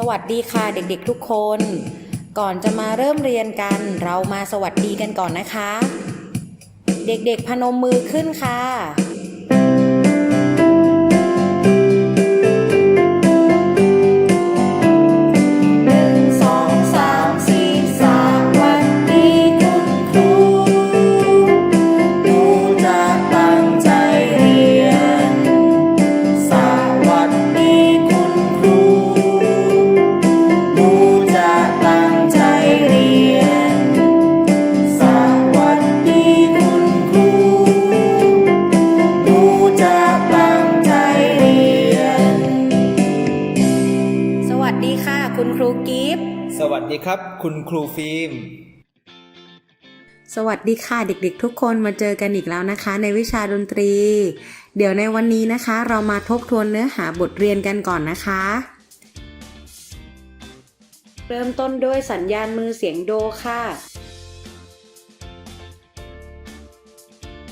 สวัสดีค่ะเด็กๆทุกคน ก่อนจะมาเริ่มเรียนกัน เรามาสวัสดีกันก่อนนะคะ เด็กๆพนมมือขึ้นค่ะ วัสดีครับ คุณครูฟิล์ม สวัสดีค่ะเด็กๆ ทุกคนมาเจอกันอีกแล้วนะคะ ในวิชาดนตรี เดี๋ยวในวันนี้นะคะ เรามาทบทวนเนื้อหาบทเรียนกันก่อนนะคะ เริ่มต้นด้วยสัญญาณมือเสียงโดค่ะ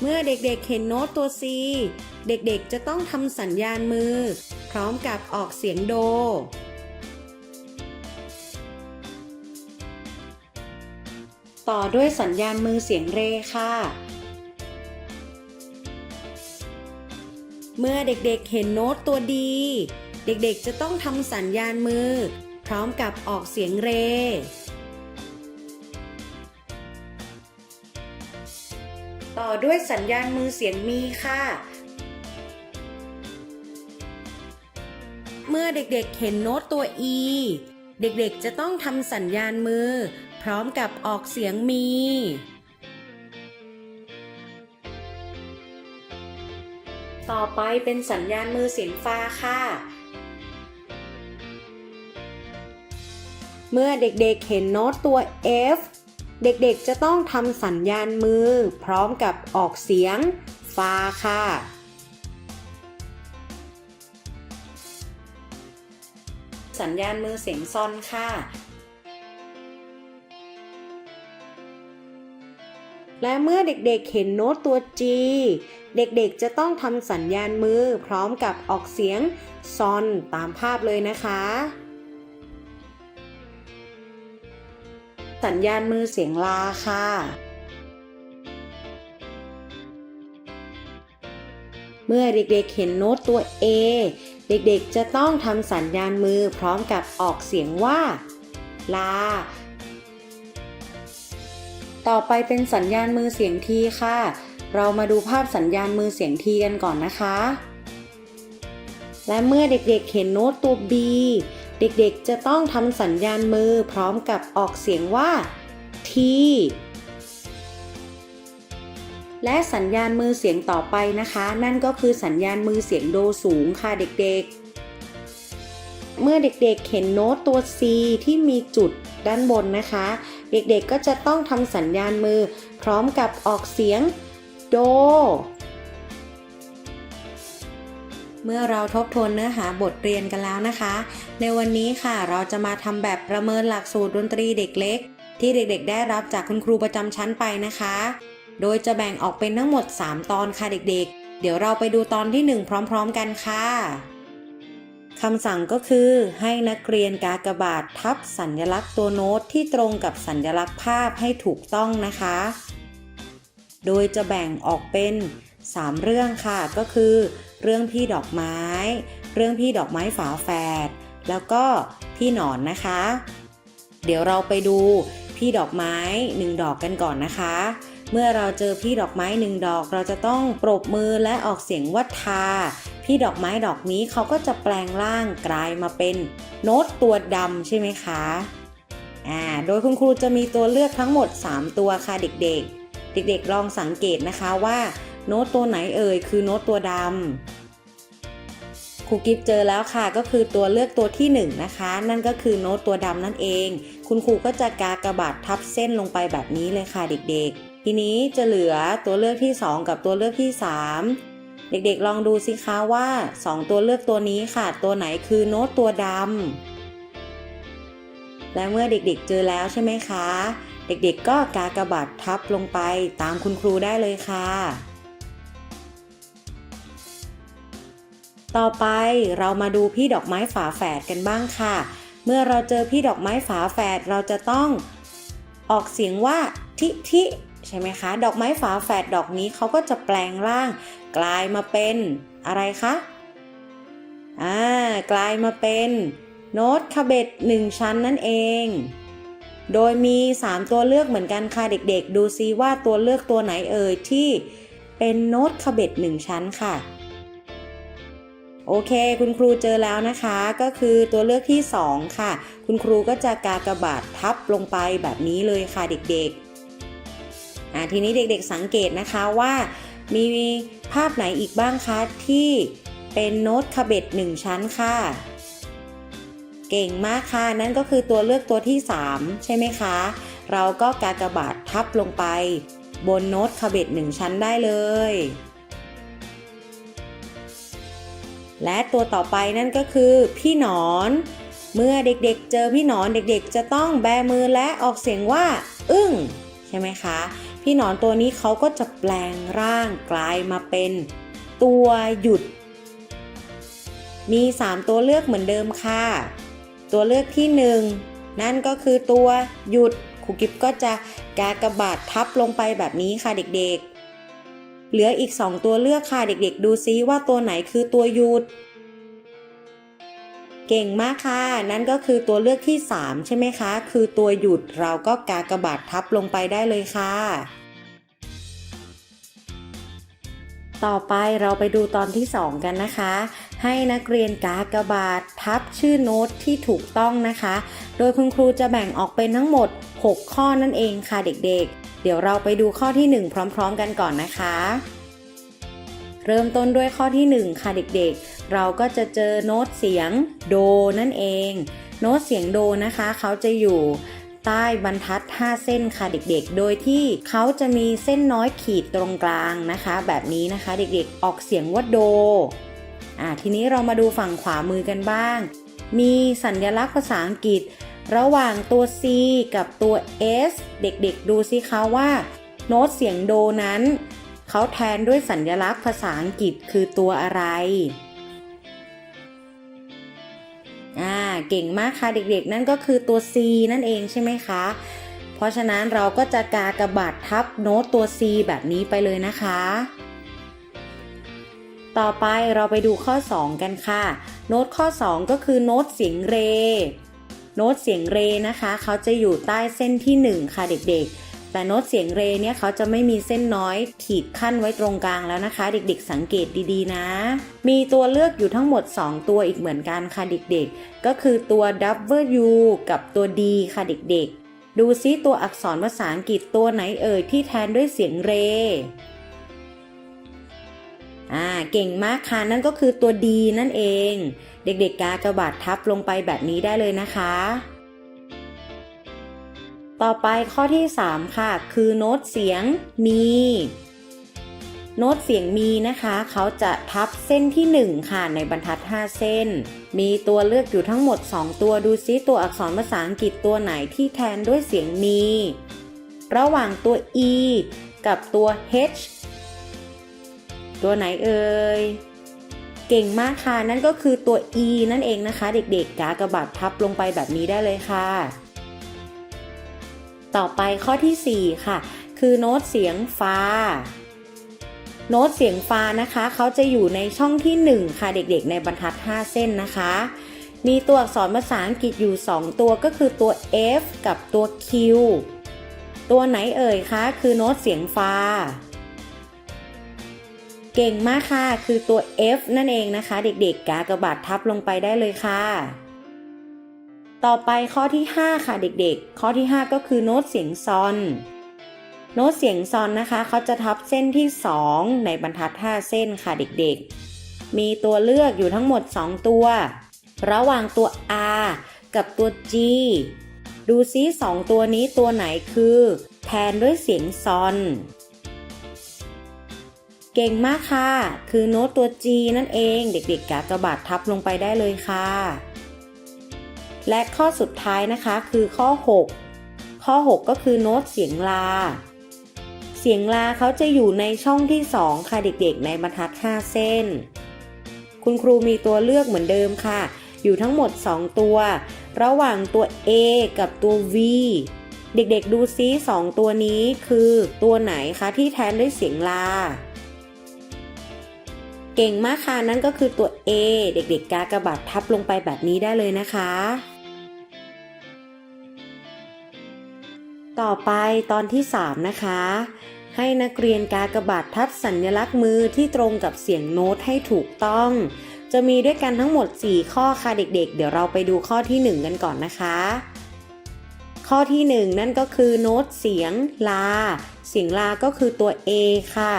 เมื่อเด็กๆเห็นโน้ตตัว C เด็กๆจะต้องทำสัญญาณมือ พร้อมกับออกเสียงโด ต่อด้วยสัญญาณมือเสียงเรค่ะ เมื่อเด็กๆเห็นโน้ตตัวดี เด็กๆจะต้องทำสัญญาณมือ พร้อมกับออกเสียงเรต่อด้วยสัญญาณมือเสียงมีค่ะ เมื่อเด็กๆเห็นโน้ตตัว E เด็กๆจะต้องทำสัญญาณมือ ร้อมกับออกเสียงมี ต่อไปเป็นสัญญาณมือเสียงฟ้าค่ะ เมื่อเด็กๆเห็นโน้ตตัว F เด็กๆจะต้องทำสัญญาณมือ พร้อมกับออกเสียงฟ้าค่ะ สัญญาณมือเสียงซอนค่ะ และเมื่อเด็กๆเห็นโน้ตตัว G เด็กๆจะต้องทำสัญญาณมือพร้อมกับออกเสียงซอนตามภาพเลยนะคะ สัญญาณมือเสียงลาค่ะ เมื่อเด็กๆเห็นโน้ตตัว A เด็กๆจะต้องทำสัญญาณมือพร้อมกับออกเสียงว่า ลา ต่อไปเป็นสัญญาณมือเสียงทีค่ะ เรามาดูภาพสัญญาณมือเสียงทีกันก่อนนะคะ และเมื่อเด็กๆเห็นโน้ตตัว B เด็กๆจะต้องทำสัญญาณมือพร้อมกับออกเสียงว่า T และสัญญาณมือเสียงต่อไปนะคะ นั่นก็คือสัญญาณมือเสียงโดสูงค่ะเด็กๆ เมื่อเด็กๆเห็นโน้ตตัว C ที่มีจุดด้านบนนะคะ เด็กๆก็จะต้องทำสัญญาณมือ พร้อมกับออกเสียงโด เมื่อเราทบทวนเนื้อหาบทเรียนกันแล้วนะคะ ในวันนี้ค่ะเราจะมาทำแบบประเมินหลักสูตรดนตรีเด็กเล็ก ที่เด็กๆ ได้รับจากคุณครูประจำชั้นไปนะคะ โดยจะแบ่งออกเป็นทั้งหมด 3 ตอนค่ะเด็กๆ เดี๋ยวเราไปดูตอนที่ 1 พร้อม ๆ กันค่ะำสั่งก็คือให้นักเรียนกากบาททับสัญลักษณ์ตัวโน้ตที่ตรงกับสัญลักษณ์ภาพให้ถูกต้องนะคะ โดยจะแบ่งออกเป็น 3 เรื่องค่ะ ก็คือ เรื่องพี่ดอกไม้ เรื่องพี่ดอกไม้ฝาแฝด แล้วก็พี่หนอนนะคะ เดี๋ยวเราไปดูพี่ดอกไม้หนึ่งดอกกันก่อนนะคะ เมื่อเราเจอพี่ดอกไม้หนึ่งดอก เราจะต้องปรบมือและออกเสียงว่าทา พี่ดอกไม้ดอกนี้เขาก็จะแปลงร่างกลายมาเป็นโน้ตตัวดำใช่ไหมคะอ่าโดยคุณครูจะมีตัวเลือกทั้งหมด 3 ตัวค่ะเด็กๆ เด็กๆ ลองสังเกตนะคะว่าโน้ตตัวไหนเอ่ยคือโน้ตตัวดำครูกิฟเจอแล้วค่ะก็คือตัวเลือกตัวที่1นนะคะ นั่นก็คือโน้ตตัวดำนั่นเอง คุณครูก็จะกากระบาดทับเส้นลงไปแบบนี้เลยค่ะเด็กๆ ทีนี้จะเหลือตัวเลือกที่ 2 กับตัวเลือกที่ 3 เด็กๆลองดูสิคะว่า 2 ตัวเลือกตัวนี้ค่ะ ตัวไหนคือโน้ตตัวดำและเมื่อเด็กๆเจอแล้วใช่ไหมคะ เด็กๆก็กากระบาดทับลงไปตามคุณครูได้เลยค่ะ ต่อไปเรามาดูพี่ดอกไม้ฝาแฝดกันบ้างค่ะ เมื่อเราเจอพี่ดอกไม้ฝาแฝดเราจะต้องออกเสียงว่าทิทิใช่ไหมคะ ดอกไม้ฝาแฝดดอกนี้เขาก็จะแปลงร่าง กลายมาเป็นอะไรคะอ่ากลายมาเป็นโน้ตคาเบตหนึ่งชั้นนั่นเอง โดยมี 3 ตัวเลือกเหมือนกันค่ะเด็กๆ ดูซิว่าตัวเลือกตัวไหนเอ่ยที่เป็นโน้ตคาเบตหนึ่งชั้นค่ะ โอเค คุณครูเจอแล้วนะคะ ก็คือตัวเลือกที่ 2 ค่ะ คุณครูก็จะกากระบาททับลงไปแบบนี้เลยค่ะเด็กๆ ทีนี้เด็กๆสังเกตนะคะว่ามีภาพไหนอีกบ้างคะที่เป็นโน้ตคาเบตหนึ่งชั้นค่ะ เก่งมากค่ะ นั่นก็คือตัวเลือกตัวที่ 3 ใช่ไหมคะ เราก็กากบาททับลงไป บนโน้ตคาเบตหนึ่งชั้นได้เลย และตัวต่อไปนั่นก็คือพี่หนอน เมื่อเด็กๆ เจอพี่หนอนเด็กๆ จะต้องแบมือและออกเสียงว่า อึ้ง ใช่ไหมคะ พี่หนอนตัวนี้เขาก็จะแปลงร่างกลายมาเป็นตัวหยุด มี 3 ตัวเลือกเหมือนเดิมค่ะ ตัวเลือกที่ 1 นั่นก็คือตัวหยุดครูกิฟก็จะกากระบาททับลงไปแบบนี้ค่ะเด็กๆ เหลืออีก 2 ตัวเลือกค่ะเด็กๆ ดูซิว่าตัวไหนคือตัวหยุด เก่งมากค่ะ นั่นก็คือตัวเลือกที่ 3 ใช่ไหมคะ คือตัวหยุดเราก็กากบาททับลงไปได้เลยค่ะ ต่อไปเราไปดูตอนที่ 2 กันนะคะ ให้นักเรียนกากบาททับชื่อโน้ตที่ถูกต้องนะคะ โดยคุณครูจะแบ่งออกเป็นทั้งหมด 6 ข้อนั่นเองค่ะเด็กๆ เดี๋ยวเราไปดูข้อที่ 1 พร้อม ๆ กันก่อนนะคะ เริ่มต้นด้วยข้อที่ 1 ค่ะเด็กๆ เราก็จะเจอโน้ตเสียงโดนั่นเอง โน้ตเสียงโดนะคะ เขาจะอยู่ใต้บรรทัด 5 เส้นค่ะเด็กๆ โดยที่เขาจะมีเส้นน้อยขีดตรงกลางนะคะ แบบนี้นะคะเด็กๆ ออกเสียงว่าโด อ่าทีนี้เรามาดูฝั่งขวามือกันบ้าง มีสัญลักษณ์ภาษาอังกฤษ ระหว่างตัว C กับตัว S เด็กๆ ดูสิคะว่า โน้ตเสียงโดนั้น เขาแทนด้วยสัญลักษณ์ภาษาอังกฤษคือตัวอะไร อ่าเก่งมากค่ะเด็กๆ นั่นก็คือตัว C นั่นเองใช่ไหมคะ เพราะฉะนั้นเราก็จะกากระบาททับโน้ตตัว C แบบนี้ไปเลยนะคะ ต่อไปเราไปดูข้อ 2 กันค่ะ โน้ตข้อ 2 ก็คือโน้ตเสียงเร โน้ตเสียงเรนะคะ เขาจะอยู่ใต้เส้นที่ 1 ค่ะเด็กๆ แต่โน้ตเสียงเรเนี่ยเขาจะไม่มีเส้นน้อยขีดขั้นไว้ตรงกลางแล้วนะคะ เด็กๆ สังเกตดีๆนะ มีตัวเลือกอยู่ทั้งหมด 2 ตัวอีกเหมือนกันค่ะเด็กๆ ก็คือตัว W กับตัว D ค่ะเด็กๆ ดูซิตัวอักษรภาษาอังกฤษตัวไหนเอ่ยที่แทนด้วยเสียงเรอ่าเก่งมากค่ะนั่นก็คือตัว D นั่นเอง เด็กๆกากบาททับลงไปแบบนี้ได้เลยนะคะ ต่อไปข้อที่ 3 ค่ะ คือโน้ตเสียงมี โน้ตเสียงมีนะคะ เขาจะทับเส้นที่ 1 ค่ะ ในบรรทัด 5 เส้น มีตัวเลือกอยู่ทั้งหมด 2 ตัวดูซิตัวอักษรภาษาอังกฤษตัวไหนที่แทนด้วยเสียงมี ระหว่างตัว e กับตัว h ตัวไหนเอ่ยเก่งมากค่ะ นั่นก็คือตัว e นั่นเองนะคะ เด็กๆ กากระบาททับลงไปแบบนี้ได้เลยค่ะ ต่อไปข้อที่ 4 ค่ะ คือโน้ตเสียงฟาโน้ตเสียงฟานะคะ เขาจะอยู่ในช่องที่ 1 ค่ะเด็กๆ ในบรรทัด 5 เส้นนะคะ มีตัวอักษรภาษาอังกฤษอยู่ 2 ตัวก็คือตัว F กับตัว Q ตัวไหนเอ่ยคะ คือโน้ตเสียงฟาเก่งมากค่ะ คือตัว F นั่นเองนะคะ เด็กๆ กากระบาททับลงไปได้เลยค่ะ ต่อไปข้อที่ 5 ค่ะเด็กๆ ข้อที่ 5 ก็คือโน้ตเสียงซอน โน้ตเสียงซอนนะคะเขาจะทับเส้นที่ 2 ในบรรทัด 5 เส้นค่ะเด็กๆ มีตัวเลือกอยู่ทั้งหมด 2 ตัว ระหว่างตัว R กับตัว G ดูซิ 2 ตัวนี้ตัวไหนคือ แทนด้วยเสียงซอน เก่งมากค่ะ คือโน้ตตัว G นั่นเอง เด็กๆกากบาททับลงไปได้เลยค่ะ และข้อสุดท้ายนะคะคือข้อ 6 ข้อ 6 ก็คือโน้ตเสียงลา เสียงลาเขาจะอยู่ในช่องที่ 2 ค่ะเด็กๆ ในบรรทัด 5 เส้น คุณครูมีตัวเลือกเหมือนเดิมค่ะ อยู่ทั้งหมด 2 ตัว ระหว่างตัว A กับตัว V เด็กๆดูซิสองตัวนี้คือตัวไหนคะที่แทนด้วยเสียงลา เก่งมากค่ะนั่นก็คือตัว A เด็กๆกากระบาททับลงไปแบบนี้ได้เลยนะคะ ต่อไปตอนที่ 3 นะคะ ให้นักเรียนกากบาททับสัญลักษณ์มือที่ตรงกับเสียงโน้ตให้ถูกต้อง จะมีด้วยกันทั้งหมด 4 ข้อค่ะเด็กๆเดี๋ยวเราไปดูข้อที่ 1 กันก่อนนะคะ ข้อที่ 1 นั่นก็คือโน้ตเสียงลา เสียงลาก็คือตัว A ค่ะ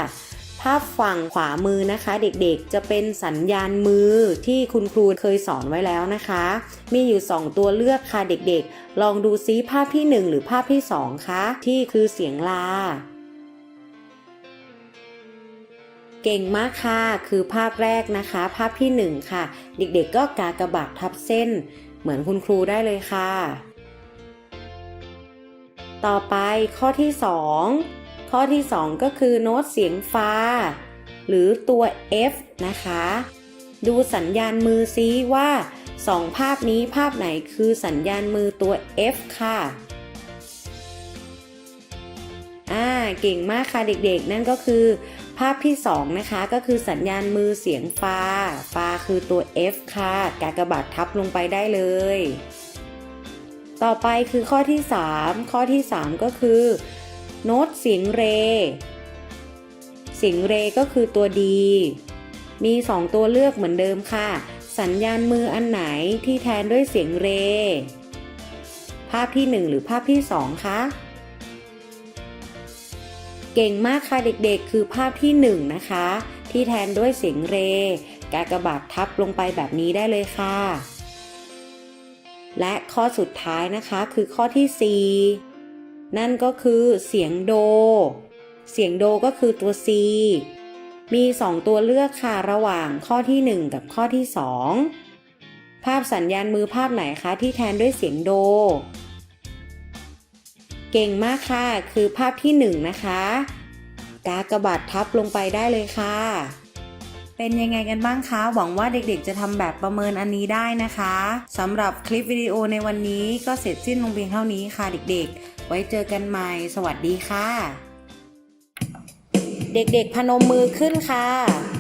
ภาพฝั่งขวามือนะคะ เด็กๆ จะเป็นสัญญาณมือที่คุณครูเคยสอนไว้แล้วนะคะ มีอยู่ 2 ตัวเลือกค่ะเด็กๆ ลองดูซิภาพที่ 1 หรือภาพที่ 2 คะที่คือเสียงลา เก่งมากค่ะ คือภาพแรกนะคะ ภาพที่ 1 ค่ะ เด็กๆ ก็กากระบาททับเส้น เหมือนคุณครูได้เลยค่ะ ต่อไปข้อที่ 2 ข้อที่ 2 ก็คือโน้ตเสียงฟาหรือตัว F นะคะ ดูสัญญาณมือซิว่า 2 ภาพนี้ภาพไหนคือสัญญาณมือตัว F ค่ะอ่าเก่งมากค่ะเด็กๆ นั่นก็คือ ภาพที่ 2 นะคะ ก็คือสัญญาณมือเสียงฟาฟาคือตัว F ค่ะ กากบาททับลงไปได้เลย ต่อไปคือข้อที่ 3 ข้อที่ 3 ก็คือ โน้ตเสียงเรเสียงเรก็คือตัวดี มี 2 ตัวเลือกเหมือนเดิมค่ะ สัญญาณมืออันไหนที่แทนด้วยเสียงเร ภาพที่ 1 หรือภาพที่ 2 คะเก่งมากค่ะเด็กๆ คือภาพที่ 1 นะคะ ที่แทนด้วยเสียงเร กากบาททับลงไปแบบนี้ได้เลยค่ะ และข้อสุดท้ายนะคะคือข้อที่ 4 นั่นก็คือเสียงโด เสียงโดก็คือตัว C มี2ตัวเลือกค่ะระหว่างข้อที่ 1 กับข้อที่ 2 ภาพสัญญาณมือภาพไหนคะที่แทนด้วยเสียงโด เก่งมากค่ะ คือภาพที่ 1 นะคะ กากบาททับลงไปได้เลยค่ะ เป็นยังไงกันบ้างคะ หวังว่าเด็กๆ จะทำแบบประเมินอันนี้ได้นะคะสำหรับคลิปวิดีโอในวันนี้ก็เสร็จสิ้นลงเพียงเท่านี้ค่ะเด็กๆ ไว้เจอกันใหม่ สวัสดีค่ะ เด็กๆ พนมมือขึ้นค่ะ